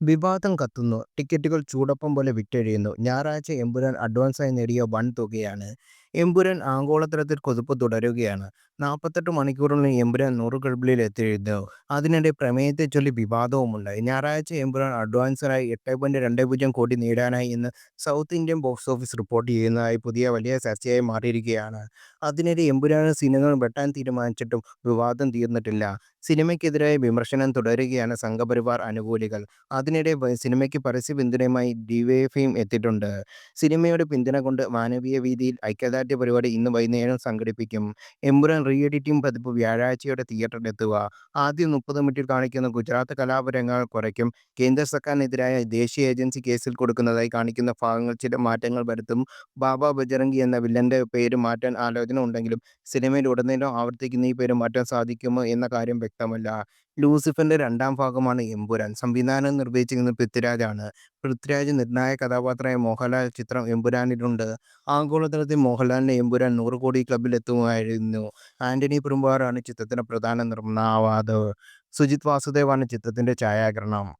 വിവാദം കത്തുന്നു. ടിക്കറ്റുകൾ ചൂടൊപ്പം പോലെ വിറ്റഴിയുന്നു. ഞായറാഴ്ച എമ്പുരാൻ അഡ്വാൻസായി നേടിയ വൻ തുകയാണ്. എമ്പുരാൻ ആഗോളതലത്തിൽ കുതിപ്പ് തുടരുകയാണ്. നാൽപ്പത്തെട്ട് മണിക്കൂറിനുള്ളിൽ എമ്പുരാൻ നൂറ് ക്ലബ്ബിൽ എത്തിയിരുന്നു. അതിനിടെ പ്രമേയത്തെ ചൊല്ലി വിവാദവുമുണ്ടായി. ഞായറാഴ്ച എമ്പുരാൻ അഡ്വാൻസറായി എട്ട് പോയിന്റ് രണ്ട് പൂജ്യം കോടി നേടാനായി ഇന്ന് south Indian box office report ചെയ്യുന്നതായി പുതിയ വലിയ ചർച്ചയായി മാറിയിരിക്കുകയാണ്. അതിനിടെ എമ്പുരാന് സിനിമകൾ വെട്ടാൻ തീരുമാനിച്ചിട്ടും വിവാദം തീർന്നിട്ടില്ല. സിനിമയ്ക്കെതിരായ വിമർശനം തുടരുകയാണ് സംഘപരിവാർ അനുകൂലികൾ. അതിനിടെ സിനിമയ്ക്ക് പരസ്യ പിന്തുണയുമായി ഡിവൈഎഫ്ഐയും എത്തിയിട്ടുണ്ട്. സിനിമയുടെ പിന്തുണ കൊണ്ട് മാനവീയ വീഥിയിൽ ഐക്യദാർഢ്യ പരിപാടി ഇന്ന് വൈകുന്നേരം സംഘടിപ്പിക്കും. എമ്പുരാൻ റീ എഡിറ്റിംഗ് പതിപ്പ് വ്യാഴാഴ്ചയോടെ തിയേറ്ററിലെത്തുക. ആദ്യം മുപ്പത് മിനിറ്റിൽ കാണിക്കുന്ന ഗുജറാത്ത് കലാപരങ്ങൾ കുറയ്ക്കും. കേന്ദ്ര സർക്കാരിനെതിരായ ദേശീയ ഏജൻസി കേസിൽ കൊടുക്കുന്നതായി കാണിക്കുന്ന ഭാഗങ്ങൾ ചില മാറ്റങ്ങൾ വരുത്തും. ബാബ ബജറംഗി എന്ന വില്ലന്റെ പേര് മാറ്റാൻ ആലോചന ഉണ്ടെങ്കിലും സിനിമയിൽ ഉടനീളം ആവർത്തിക്കുന്ന ഈ പേര് മാറ്റാൻ സാധിക്കുമോ എന്ന കാര്യം വ്യക്തമല്ല. ലൂസിഫറിന്റെ രണ്ടാം ഭാഗമാണ് എമ്പുരാൻ. സംവിധാനം നിർവഹിച്ചിരിക്കുന്നത് പൃഥ്വിരാജാണ്. പൃഥ്വിരാജ് നിർണായക കഥാപാത്രമായ മോഹൻലാൽ ചിത്രം എമ്പുരാനിലുണ്ട്. ആഗോളതലത്തിൽ മോഹൻലാലിന്റെ എമ്പുരാൻ നൂറ് കോടി ക്ലബിൽ എത്തുമായിരുന്നു ആന്റണി പെരുമ്പാറാണ് ചിത്രത്തിന്റെ പ്രധാന നിർമ്മാതാവ്. സുജിത് വാസുദേവാണ് ചിത്രത്തിന്റെ ഛായാഗ്രഹണം.